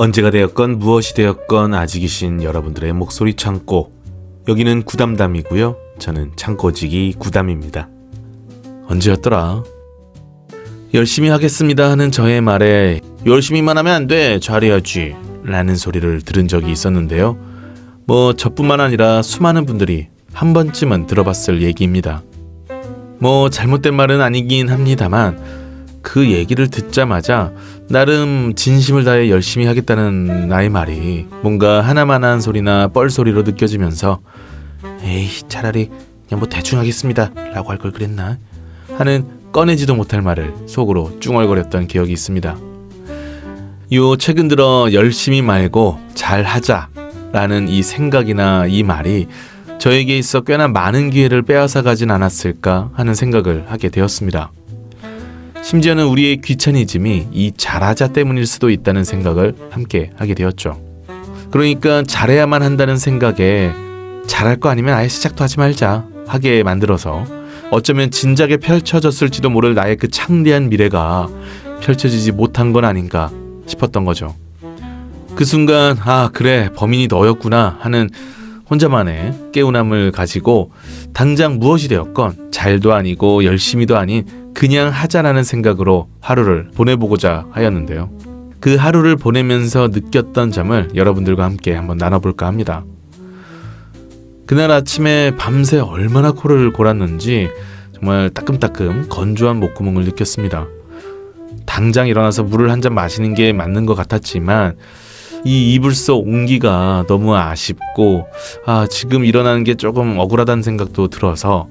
언제가 되었건 무엇이 되었건 아직이신 여러분들의 목소리 창고 여기는 구담담이고요. 저는 창고지기 구담입니다. 언제였더라? 열심히 하겠습니다 하는 저의 말에 열심히만 하면 안 돼. 잘해야지. 라는 소리를 들은 적이 있었는데요. 뭐 저뿐만 아니라 수많은 분들이 한 번쯤은 들어봤을 얘기입니다. 뭐 잘못된 말은 아니긴 합니다만 그 얘기를 듣자마자 나름 진심을 다해 열심히 하겠다는 나의 말이 뭔가 하나만한 소리나 뻘소리로 느껴지면서 에이 차라리 그냥 뭐 대충 하겠습니다 라고 할 걸 그랬나 하는 꺼내지도 못할 말을 속으로 쭝얼거렸던 기억이 있습니다. 요 최근 들어 열심히 말고 잘 하자 라는 이 생각이나 이 말이 저에게 있어 꽤나 많은 기회를 빼앗아 가진 않았을까 하는 생각을 하게 되었습니다. 심지어는 우리의 귀차니즘이 이 잘하자 때문일 수도 있다는 생각을 함께 하게 되었죠. 그러니까 잘해야만 한다는 생각에 잘할 거 아니면 아예 시작도 하지 말자 하게 만들어서 어쩌면 진작에 펼쳐졌을지도 모를 나의 그 창대한 미래가 펼쳐지지 못한 건 아닌가 싶었던 거죠. 그 순간 아 그래 범인이 너였구나 하는 혼자만의 깨우남을 가지고 당장 무엇이 되었건 잘도 아니고 열심히도 아닌 그냥 하자라는 생각으로 하루를 보내보고자 하였는데요. 그 하루를 보내면서 느꼈던 점을 여러분들과 함께 한번 나눠볼까 합니다. 그날 아침에 밤새 얼마나 코를 골았는지 정말 따끔따끔 건조한 목구멍을 느꼈습니다. 당장 일어나서 물을 한 잔 마시는 게 맞는 것 같았지만 이 이불 속 온기가 너무 아쉽고 아 지금 일어나는 게 조금 억울하다는 생각도 들어서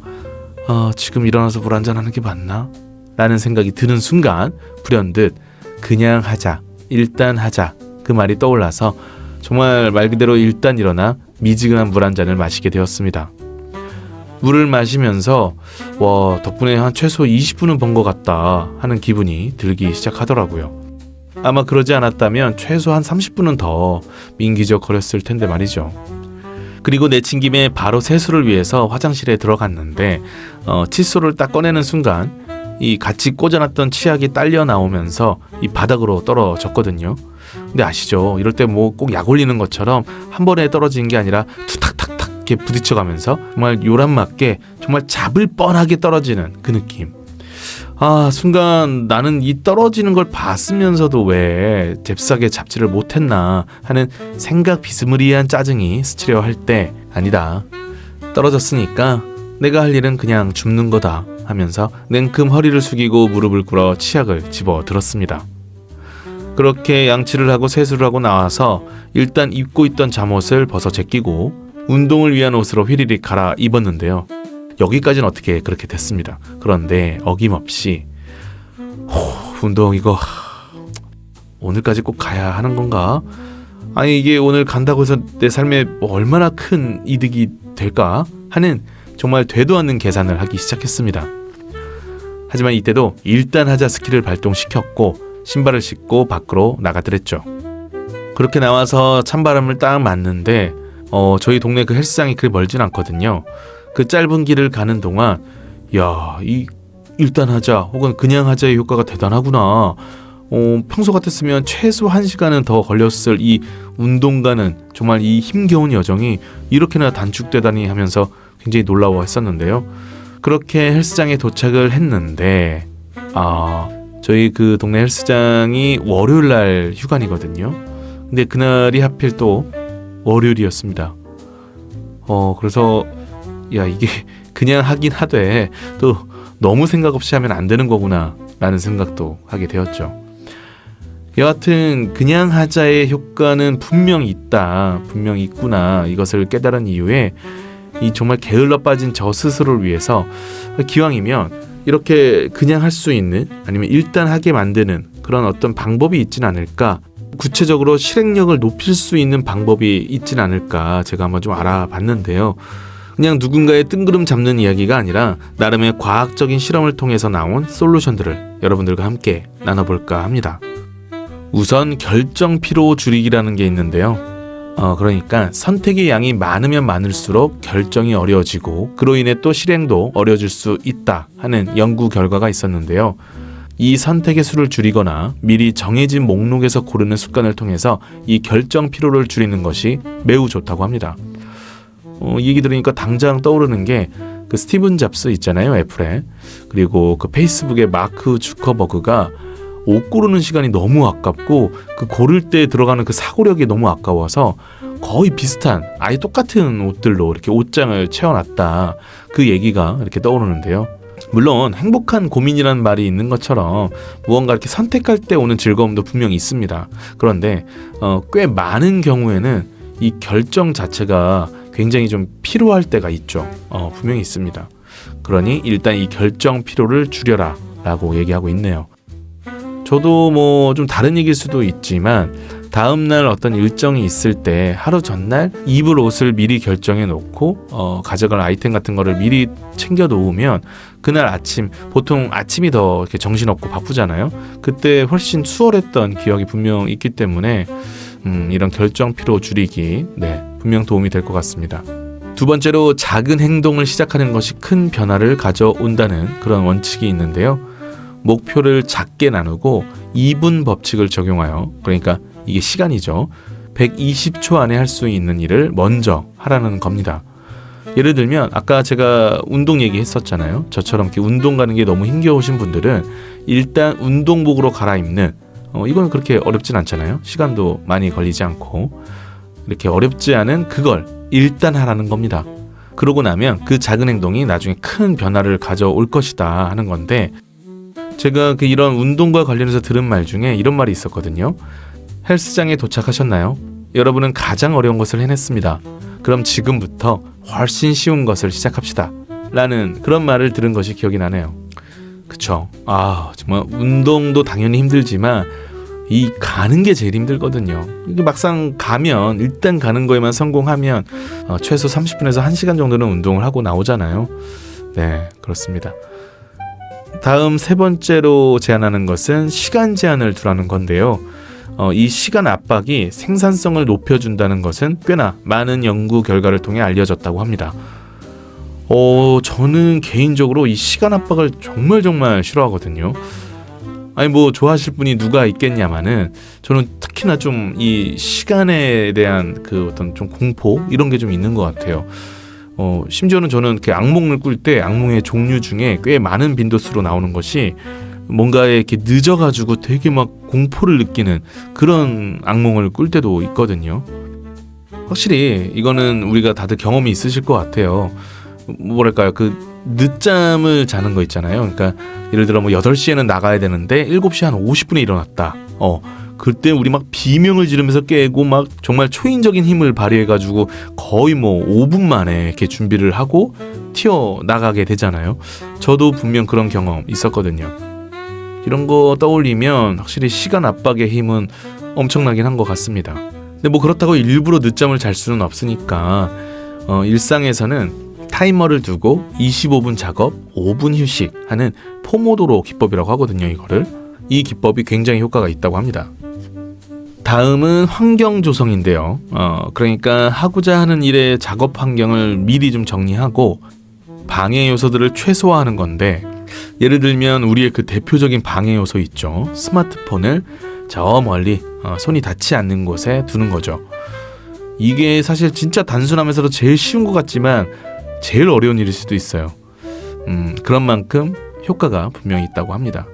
아 지금 일어나서 물 한잔 하는 게 맞나? 라는 생각이 드는 순간 불현듯 그냥 하자 일단 하자 그 말이 떠올라서 정말 말 그대로 일단 일어나 미지근한 물 한 잔을 마시게 되었습니다. 물을 마시면서 와 덕분에 한 최소 20분은 번 것 같다 하는 기분이 들기 시작하더라고요. 아마 그러지 않았다면 최소 한 30분은 더 민기적 거렸을 텐데 말이죠. 그리고 내친 김에 바로 세수를 위해서 화장실에 들어갔는데 어, 칫솔을 딱 꺼내는 순간 이 같이 꽂아놨던 치약이 딸려 나오면서 이 바닥으로 떨어졌거든요. 근데 아시죠? 이럴 때 뭐 꼭 약 올리는 것처럼 한 번에 떨어지는 게 아니라 투탁탁탁 이렇게 부딪혀가면서 정말 요란 맞게 정말 잡을 뻔하게 떨어지는 그 느낌. 아 순간 나는 이 떨어지는 걸 봤으면서도 왜 잽싸게 잡지를 못했나 하는 생각 비스무리한 짜증이 스치려 할 때 아니다 떨어졌으니까 내가 할 일은 그냥 줍는 거다 하면서 냉큼 허리를 숙이고 무릎을 꿇어 치약을 집어 들었습니다. 그렇게 양치를 하고 세수를 하고 나와서 일단 입고 있던 잠옷을 벗어 제끼고 운동을 위한 옷으로 휘리릭 갈아 입었는데요. 여기까지는 어떻게 그렇게 됐습니다. 그런데 어김없이 호, 운동 이거 오늘까지 꼭 가야 하는 건가? 아니 이게 오늘 간다고 해서 내 삶에 뭐 얼마나 큰 이득이 될까 하는 정말 되도 않는 계산을 하기 시작했습니다. 하지만 이때도 일단 하자 스킬을 발동시켰고 신발을 신고 밖으로 나가더랬죠. 그렇게 나와서 찬바람을 딱 맞는데 어, 저희 동네 그 헬스장이 그리 멀진 않거든요. 그 짧은 길을 가는 동안 야, 이 일단 하자 혹은 그냥 하자의 효과가 대단하구나. 어, 평소 같았으면 최소 한 시간은 더 걸렸을 이 운동가는 정말 이 힘겨운 여정이 이렇게나 단축되다니 하면서 굉장히 놀라워 했었는데요. 그렇게 헬스장에 도착을 했는데 아 저희 그 동네 헬스장이 월요일 날 휴관이거든요. 근데 그날이 하필 또 월요일이었습니다. 어 그래서 야 이게 그냥 하긴 하되 또 너무 생각 없이 하면 안 되는 거구나 라는 생각도 하게 되었죠. 여하튼 그냥 하자의 효과는 분명 있다 분명 있구나 이것을 깨달은 이후에 이 정말 게을러 빠진 저 스스로를 위해서 기왕이면 이렇게 그냥 할 수 있는 아니면 일단 하게 만드는 그런 어떤 방법이 있진 않을까 구체적으로 실행력을 높일 수 있는 방법이 있진 않을까 제가 한번 좀 알아봤는데요. 그냥 누군가의 뜬구름 잡는 이야기가 아니라 나름의 과학적인 실험을 통해서 나온 솔루션들을 여러분들과 함께 나눠볼까 합니다. 우선 결정 피로 줄이기라는 게 있는데요. 어, 그러니까 선택의 양이 많으면 많을수록 결정이 어려워지고 그로 인해 또 실행도 어려워질 수 있다 하는 연구 결과가 있었는데요. 이 선택의 수를 줄이거나 미리 정해진 목록에서 고르는 습관을 통해서 이 결정 피로를 줄이는 것이 매우 좋다고 합니다. 어, 이 얘기 들으니까 당장 떠오르는 게 그 스티븐 잡스 있잖아요 애플에 그리고 그 페이스북의 마크 주커버그가 옷 고르는 시간이 너무 아깝고 그 고를 때 들어가는 그 사고력이 너무 아까워서 거의 비슷한 아예 똑같은 옷들로 이렇게 옷장을 채워놨다 그 얘기가 이렇게 떠오르는데요. 물론 행복한 고민이라는 말이 있는 것처럼 무언가 이렇게 선택할 때 오는 즐거움도 분명히 있습니다. 그런데 어, 꽤 많은 경우에는 이 결정 자체가 굉장히 좀 필요할 때가 있죠. 어, 분명히 있습니다. 그러니 일단 이 결정 피로를 줄여라 라고 얘기하고 있네요. 저도 뭐 좀 다른 얘기일 수도 있지만 다음날 어떤 일정이 있을 때 하루 전날 입을 옷을 미리 결정해 놓고 어, 가져갈 아이템 같은 거를 미리 챙겨 놓으면 그날 아침 보통 아침이 더 이렇게 정신없고 바쁘잖아요. 그때 훨씬 수월했던 기억이 분명 있기 때문에 음, 이런 결정 피로 줄이기 네, 분명 도움이 될 것 같습니다. 두 번째로 작은 행동을 시작하는 것이 큰 변화를 가져온다는 그런 원칙이 있는데요. 목표를 작게 나누고 2분 법칙을 적용하여 그러니까 이게 시간이죠. 120초 안에 할 수 있는 일을 먼저 하라는 겁니다. 예를 들면 아까 제가 운동 얘기했었잖아요. 저처럼 이렇게 운동 가는 게 너무 힘겨우신 분들은 일단 운동복으로 갈아입는 어, 이건 그렇게 어렵진 않잖아요. 시간도 많이 걸리지 않고 이렇게 어렵지 않은 그걸 일단 하라는 겁니다. 그러고 나면 그 작은 행동이 나중에 큰 변화를 가져올 것이다 하는 건데 제가 그 이런 운동과 관련해서 들은 말 중에 이런 말이 있었거든요. 헬스장에 도착하셨나요? 여러분은 가장 어려운 것을 해냈습니다. 그럼 지금부터 훨씬 쉬운 것을 시작합시다. 라는 그런 말을 들은 것이 기억이 나네요. 그쵸. 아, 정말 운동도 당연히 힘들지만 이 가는 게 제일 힘들거든요. 이게 막상 가면 일단 가는 거에만 성공하면 어, 최소 30분에서 1시간 정도는 운동을 하고 나오잖아요. 네, 그렇습니다. 다음 세 번째로 제안하는 것은 시간 제한을 두라는 건데요. 어, 이 시간 압박이 생산성을 높여준다는 것은 꽤나 많은 연구 결과를 통해 알려졌다고 합니다. 어, 저는 개인적으로 이 시간 압박을 정말 정말 싫어하거든요. 아니 뭐 좋아하실 분이 누가 있겠냐마는 저는 특히나 좀 이 시간에 대한 그 어떤 좀 공포 이런 게 좀 있는 것 같아요. 어, 심지어는 저는 이렇게 악몽을 꿀 때 악몽의 종류 중에 꽤 많은 빈도수로 나오는 것이 뭔가에 이렇게 늦어가지고 되게 막 공포를 느끼는 그런 악몽을 꿀 때도 있거든요. 확실히 이거는 우리가 다들 경험이 있으실 것 같아요. 뭐랄까요. 그 늦잠을 자는 거 있잖아요. 그러니까 예를 들어 뭐 8시에는 나가야 되는데 7시 한 50분에 일어났다. 어. 그때 우리 막 비명을 지르면서 깨고 막 정말 초인적인 힘을 발휘해가지고 거의 뭐 5분 만에 이렇게 준비를 하고 튀어 나가게 되잖아요. 저도 분명 그런 경험 있었거든요. 이런 거 떠올리면 확실히 시간 압박의 힘은 엄청나긴 한 것 같습니다. 근데 뭐 그렇다고 일부러 늦잠을 잘 수는 없으니까 어, 일상에서는 타이머를 두고 25분 작업, 5분 휴식 하는 포모도로 기법이라고 하거든요, 이거를. 이 기법이 굉장히 효과가 있다고 합니다. 다음은 환경 조성인데요. 어, 그러니까 하고자 하는 일의 작업 환경을 미리 좀 정리하고 방해 요소들을 최소화하는 건데 예를 들면 우리의 그 대표적인 방해 요소 있죠. 스마트폰을 저 멀리 어, 손이 닿지 않는 곳에 두는 거죠. 이게 사실 진짜 단순하면서도 제일 쉬운 것 같지만 제일 어려운 일일 수도 있어요. 음, 그런 만큼 효과가 분명히 있다고 합니다.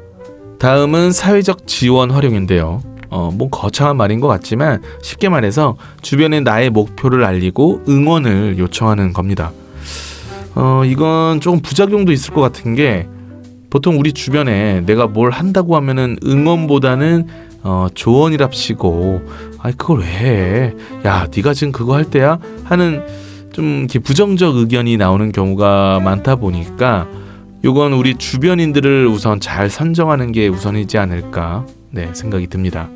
다음은 사회적 지원 활용인데요. 어, 뭐 거창한 말인 것 같지만 쉽게 말해서 주변에 나의 목표를 알리고 응원을 요청하는 겁니다. 어, 이건 조금 부작용도 있을 것 같은 게 보통 우리 주변에 내가 뭘 한다고 하면은 응원보다는 어, 조언이랍시고 아이 그걸 왜 해? 야, 네가 지금 그거 할 때야 하는 좀 이렇게 부정적 의견이 나오는 경우가 많다 보니까 요건 우리 주변인들을 우선 잘 선정하는 게 우선이지 않을까 네, 생각이 듭니다.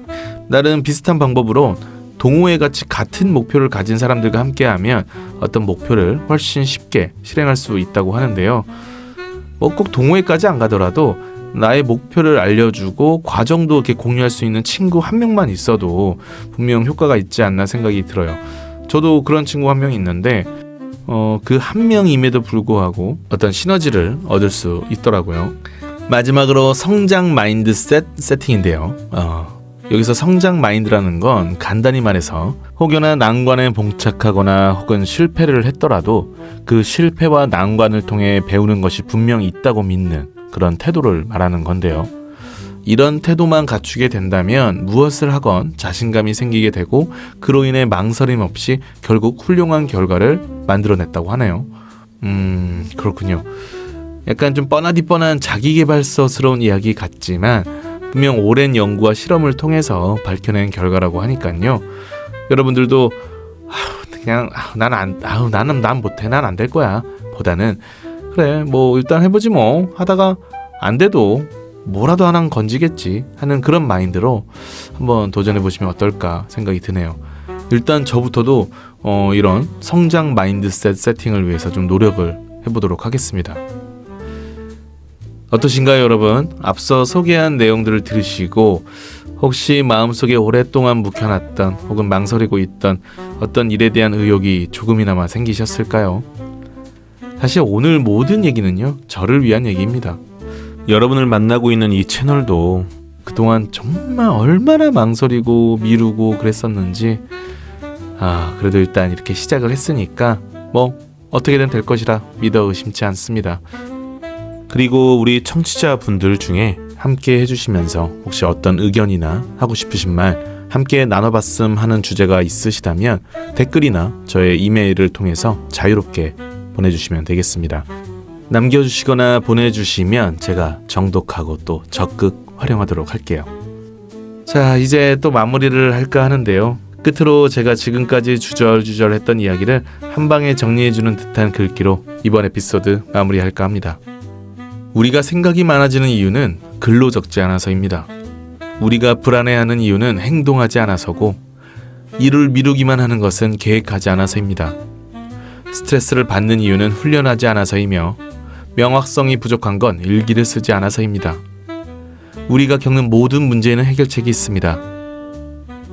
나름 비슷한 방법으로 동호회 같이 같은 목표를 가진 사람들과 함께하면 어떤 목표를 훨씬 쉽게 실행할 수 있다고 하는데요. 뭐 꼭 동호회까지 안 가더라도 나의 목표를 알려주고 과정도 이렇게 공유할 수 있는 친구 한 명만 있어도 분명 효과가 있지 않나 생각이 들어요. 저도 그런 친구 한 명 있는데 어, 그 한 명임에도 불구하고 어떤 시너지를 얻을 수 있더라고요. 마지막으로 성장 마인드셋 세팅인데요. 어, 여기서 성장 마인드라는 건 간단히 말해서 혹여나 난관에 봉착하거나 혹은 실패를 했더라도 그 실패와 난관을 통해 배우는 것이 분명 있다고 믿는 그런 태도를 말하는 건데요. 이런 태도만 갖추게 된다면 무엇을 하건 자신감이 생기게 되고 그로 인해 망설임 없이 결국 훌륭한 결과를 만들어냈다고 하네요. 음, 그렇군요. 약간 좀 뻔하디 뻔한 자기개발서스러운 이야기 같지만 분명 오랜 연구와 실험을 통해서 밝혀낸 결과라고 하니까요. 여러분들도 그냥 난 안, 아우, 나는 난 못해, 난 안 될 거야. 보다는 그래, 뭐 일단 해보지 뭐 하다가 안 돼도 뭐라도 하나 건지겠지 하는 그런 마인드로 한번 도전해 보시면 어떨까 생각이 드네요. 일단 저부터도 어, 이런 성장 마인드셋 세팅을 위해서 좀 노력을 해보도록 하겠습니다. 어떠신가요, 여러분? 앞서 소개한 내용들을 들으시고 혹시 마음속에 오랫동안 묵혀놨던 혹은 망설이고 있던 어떤 일에 대한 의욕이 조금이나마 생기셨을까요? 사실 오늘 모든 얘기는요, 저를 위한 얘기입니다. 여러분을 만나고 있는 이 채널도 그동안 정말 얼마나 망설이고 미루고 그랬었는지 아, 그래도 일단 이렇게 시작을 했으니까 뭐 어떻게든 될 것이라 믿어 의심치 않습니다. 그리고 우리 청취자 분들 중에 함께 해주시면서 혹시 어떤 의견이나 하고 싶으신 말 함께 나눠봤음 하는 주제가 있으시다면 댓글이나 저의 이메일을 통해서 자유롭게 보내주시면 되겠습니다. 남겨주시거나 보내주시면 제가 정독하고 또 적극 활용하도록 할게요. 자, 이제 또 마무리를 할까 하는데요. 끝으로 제가 지금까지 주절주절 했던 이야기를 한 방에 정리해주는 듯한 글귀로 이번 에피소드 마무리할까 합니다. 우리가 생각이 많아지는 이유는 글로 적지 않아서입니다. 우리가 불안해하는 이유는 행동하지 않아서고 일을 미루기만 하는 것은 계획하지 않아서입니다. 스트레스를 받는 이유는 훈련하지 않아서이며 명확성이 부족한 건 일기를 쓰지 않아서입니다. 우리가 겪는 모든 문제에는 해결책이 있습니다.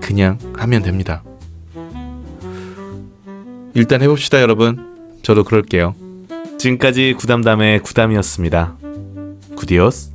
그냥 하면 됩니다. 일단 해봅시다, 여러분. 저도 그럴게요. 지금까지 구담담의 구담이었습니다. 구디오스.